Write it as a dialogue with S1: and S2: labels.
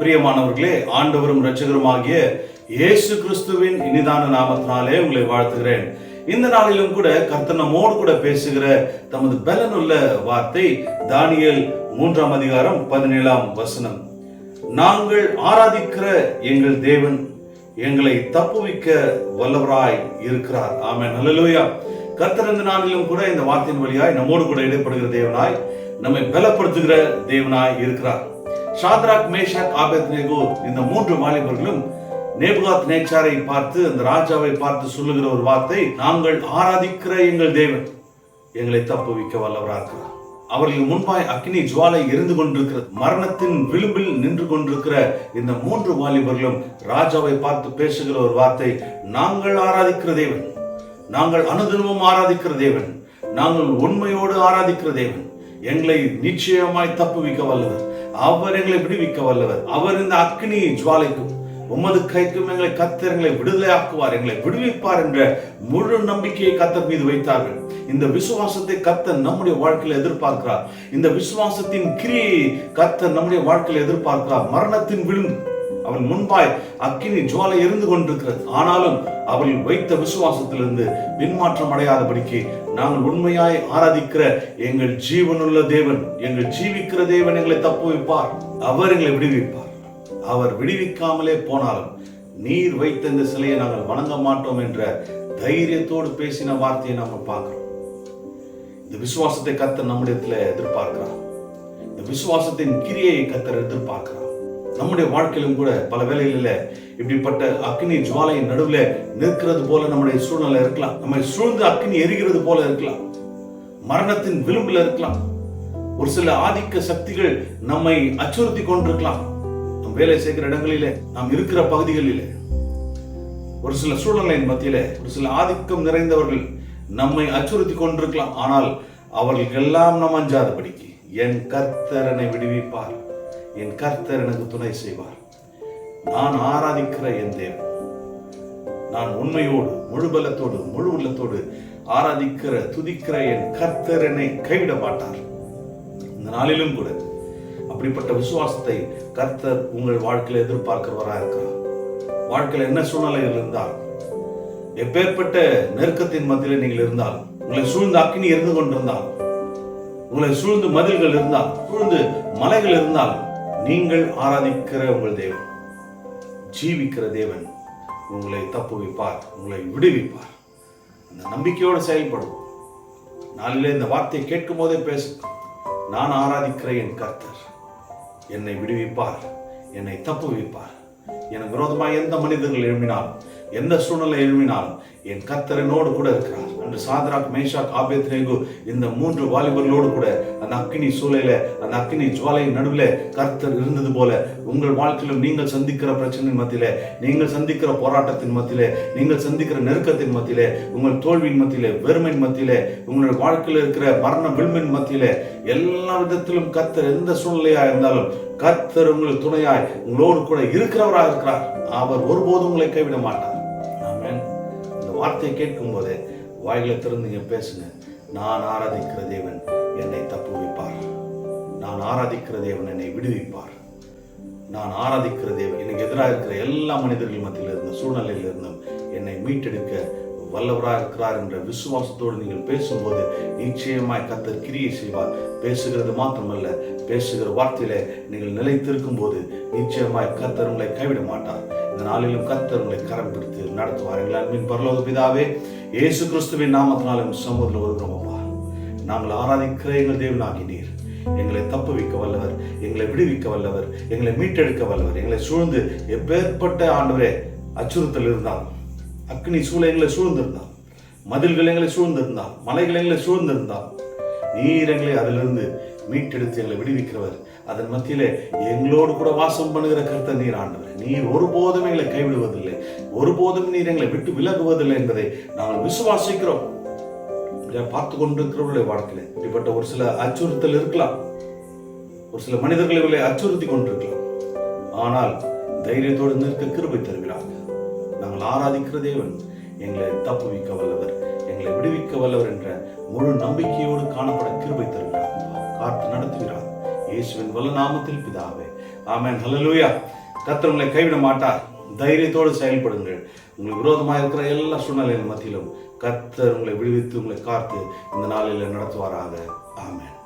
S1: பிரியமானவர்களே ஆண்டவரும் ரட்சகருமாகிய இயேசு கிறிஸ்துவின் இனிதான நாமத்தினாலே உங்களை வாழ்த்துகிறேன். இந்த நாளிலும் கூட கர்த்தர் நம்மோடு கூட பேசுகிற தமது பலனுள்ள வார்த்தை தானியல் மூன்றாம் அதிகாரம் பதினேழாம் வசனம். நாங்கள் ஆராதிக்கிற எங்கள் தேவன் எங்களை தப்புவிக்க வல்லவராய் இருக்கிறார். ஆமே ஹalleluya. கர்த்தர் இந்த நாளிலும் கூட இந்த வார்த்தையின் வழியாய் நம்மோடு கூட இடைப்படுகிற தேவனாய் நம்மை பலப்படுத்துகிற தேவனாய் இருக்கிறார். ஷாத்ராக் மேஷாக் ஆபேத்நேகோ இந்த மூன்று வாலிபர்களும் நேபுகாத் நேச்சாரை பார்த்து அந்த ராஜாவை பார்த்து சொல்லுகிற ஒரு வார்த்தை நாங்கள் ஆராதிக்கிற எங்கள் தேவன். எங்களை தப்புவிக்க வல்லவராக அவர்கள் முன்பாய் அக்னி ஜுவாலை எரிந்து கொண்டிருக்கிற மரணத்தின் விளிம்பில் நின்று கொண்டிருக்கிற இந்த மூன்று வாலிபர்களும் ராஜாவை பார்த்து பேசுகிற ஒரு வார்த்தை நாங்கள் ஆராதிக்கிற தேவன். நாங்கள் அனுதினமும் ஆராதிக்கிற தேவன். நாங்கள் உண்மையோடு ஆராதிக்கிற தேவன். எங்களை நிச்சயமாய் தப்புவிக்க வல்லவர். அவர் எங்களை விடுவிக்க வல்லவர். அவர் இந்த அக்னி ஜுவாலைக்கும் உமது கைக்கும் எங்களை கத்தர் எங்களை விடுதலை ஆக்குவார் எங்களை விடுவிப்பார் என்ற முழு நம்பிக்கையை கத்தர் மீது வைத்தார்கள். இந்த விசுவாசத்தை கத்தர் நம்முடைய வாழ்க்கையில் எதிர்பார்க்கிறார். இந்த விசுவாசத்தின் கிரியை கத்தர் நம்முடைய வாழ்க்கையில் எதிர்பார்க்கிறார். மரணத்தின் விழுந்து அவன் முன்பாய் அக்கினி ஜுவாலை இருந்து கொண்டிருக்கிறது. ஆனாலும் அவள் வைத்த விசுவாசத்திலிருந்து பின்மாற்றம் அடையாதபடிக்கு நாங்கள் உண்மையாய் ஆராதிக்கிற எங்கள் ஜீவனுள்ள தேவன் எங்கள் ஜீவிக்கிற தேவன் எங்களை தப்பு வைப்பார். அவர் எங்களை விடுவிப்பார். அவர் விடுவிக்காமலே போனாலும் நீர் வைத்த இந்த சிலையை நாங்கள் வணங்க மாட்டோம் என்ற தைரியத்தோடு பேசின வார்த்தையை நாம பார்க்கிறோம். இந்த விசுவாசத்தை கத்த நம்மிடத்துல எதிர்பார்க்கிறார். இந்த விசுவாசத்தின் கிரியை கத்தர் எதிர்பார்க்கிறார். நம்முடைய வாழ்க்கையிலும் கூட பல வேலைகளில் இப்படிப்பட்ட அக்னி ஜுவாலையின் நடுவில் நிற்கிறது போல நம்முடைய சூழ்நிலை இருக்கலாம். நம்மை சூழ்ந்து அக்னி எரிகிறது போல இருக்கலாம். மரணத்தின் விளிம்பில் இருக்கலாம். ஒரு சில ஆதிக்க சக்திகள் நம்மை அச்சுறுத்தி கொண்டிருக்கலாம். நம் வேலை செய்கிற இடங்களிலே நாம் இருக்கிற பகுதிகளில ஒரு சில சூழ்நிலையின் மத்தியில ஒரு சில ஆதிக்கம் நிறைந்தவர்கள் நம்மை அச்சுறுத்தி கொண்டிருக்கலாம். ஆனால் அவர்களுக்கெல்லாம் நாம் அஞ்சாதபடிக்கு என் கர்த்தரனை விடுவிப்பார். என் கர்த்தர் எனக்கு துணை செய்வார். நான் ஆராதிக்கிற என் தேவன். நான் உண்மையோடு முழு பலத்தோடு முழு உள்ளத்தோடு ஆராதிக்கிற துதிக்கிற என் கர்த்தர் என்னை கைவிட மாட்டார். இந்த நாளிலும் கூட அப்படிப்பட்ட விசுவாசத்தை கர்த்தர் உங்கள் வாழ்க்கையில் எதிர்பார்க்கிறவரா இருக்கிறார். வாழ்க்கையில் என்ன சூழ்நிலையில் இருந்தால் எப்பேற்பட்ட நெருக்கத்தின் மத்தியில் நீங்கள் இருந்தால் உங்களை சூழ்ந்து அக்கினி இருந்து கொண்டிருந்தால் உங்களை சூழ்ந்து மதில்கள் இருந்தால் சூழ்ந்து மலைகள் இருந்தால் நீங்கள் ஆராதிக்கிற உங்கள் தேவன் ஜீவிக்கிற தேவன் உங்களை தப்புவிப்பார் உங்களை விடுவிப்பார். அந்த நம்பிக்கையோடு செயல்படும் நாளிலே இந்த வார்த்தையை கேட்கும் போதே பேசு நான் ஆராதிக்கிற என் கர்த்தர் என்னை விடுவிப்பார் என்னை தப்புவிப்பார். எனக்கு விரோதமாக எந்த மனிதர்கள் எழுப்பினாலும் எந்த சூழ்நிலை எழுப்பினாலும் என் கர்த்தர் கூட இருக்கிறார். அன்று சாதராக் மேஷாக் ஆபேத்ரேகு இந்த மூன்று வாலிபர்களோடு கூட அந்த அக்கினி சூழல அந்த அக்கினி ஜுவாலையின் நடுவில் கர்த்தர் இருந்தது போல உங்கள் வாழ்க்கையிலும் நீங்கள் சந்திக்கிற பிரச்சனை மத்தியில நீங்கள் சந்திக்கிற போராட்டத்தின் மத்தியில நீங்கள் சந்திக்கிற நெருக்கத்தின் மத்தியிலே உங்கள் தோல்வியின் மத்தியிலே வெறுமையின் மத்தியிலே உங்களுடைய வாழ்க்கையில் இருக்கிற மரண விழுமின் மத்தியிலே எல்லா விதத்திலும் கர்த்தர் எந்த சூழ்நிலையா இருந்தாலும் கர்த்தர் உங்களுக்கு துணையாய் உங்களோடு கூட இருக்கிறவராக இருக்கிறார். அவர் ஒருபோதும் உங்களை கைவிட மாட்டார். ஆமேன். இந்த வார்த்தையை கேட்கும் போதே வாயில திறந்தீங்க பேசுங்க. நான் ஆராதிக்கிற தேவன் என்னை தப்புவிப்பார். நான் ஆராதிக்கிற தேவன் என்னை விடுவிப்பார். நான் ஆராதிக்கிற தேவன் எனக்கு எதிராக இருக்கிற எல்லா மனிதர்கள் மத்தியில் இருந்த சூழ்நிலையில் இருந்தும் என்னை மீட்டெடுக்க வல்லவராக இருக்கிறார் என்ற விசுவாசத்தோடு நீங்கள் பேசும்போது நிச்சயமாய் கத்தர் கிரியை செய்வார். பேசுகிறது மாத்திரமல்ல பேசுகிற வார்த்தையில நீங்கள் நிலைத்திருக்கும் போது நிச்சயமாய் கத்தர் உங்களை கைவிட மாட்டார். இந்த நாளிலும் கத்தர் உங்களை கரம் பிடித்து நடத்துவார் எல்லாருமே பரலோக பிதாவே இயேசு கிறிஸ்துவின் நாமத்தினாலும் சமூகத்தில் வருகிறோமப்பா நாங்கள் ஆராதிக்கிற எங்கள் தேவனாகி நீர். எங்களை தப்புவிக்க வல்லவர் எங்களை விடுவிக்க வல்லவர் எங்களை மீட்டெடுக்க வல்லவர் எங்களை சூழ்ந்து எப்பேற்பட்ட ஆண்டவரே அச்சுறுத்தல் இருந்தால் அக்னி சூழ எங்களை சூழ்ந்திருந்தால் மதில்கள் எங்களை சூழ்ந்திருந்தால் மலைகள் எங்களை சூழ்ந்திருந்தால் நீர் எங்களை அதிலிருந்து மீட்டெடுத்து எங்களை விடுவிக்கிறவர். அதன் மத்தியிலே எங்களோடு கூட வாசம் பண்ணுகிற கருத்தை நீர் ஆண்டவர். நீர் ஒருபோதும் எங்களை கைவிடுவதில்லை. ஒருபோதும் நீர் எங்களை விட்டு விலகுவதில்லை என்பதை நாங்கள் விசுவாசிக்கிறோம். பார்த்து கொண்டிருக்கிறவர்களுடைய வாழ்க்கையில இப்படிப்பட்ட ஒரு சில அச்சுறுத்தல் இருக்கலாம். ஒரு சில மனிதர்களை இவர்களை அச்சுறுத்தி கொண்டிருக்கலாம். ஆனால் தைரியத்தோடு நிற்க கிருபை தருகிறார். நாங்கள் ஆராதிக்கிற தேவன் எங்களை தப்புவிக்க வல்லவர் எங்களை விடுவிக்க வல்லவர் என்ற முழு நம்பிக்கையோடு காணப்பட கிருபை தருகிறார். காத்து நடத்துகிறார். இயேசுவின் வல்ல நாமத்தில் பிதாவே. ஆமேன். ஹலலூயா கத்தர் உங்களை கைவிட மாட்டார். தைரியத்தோடு செயல்படுங்கள். உங்களுக்கு விரோதமாக இருக்கிற எல்லா சூழ்நிலையின் மத்தியிலும் கத்தர் உங்களை விடுவித்து உங்களை காத்து இந்த நாளில் நடத்துவாராக. ஆமேன்.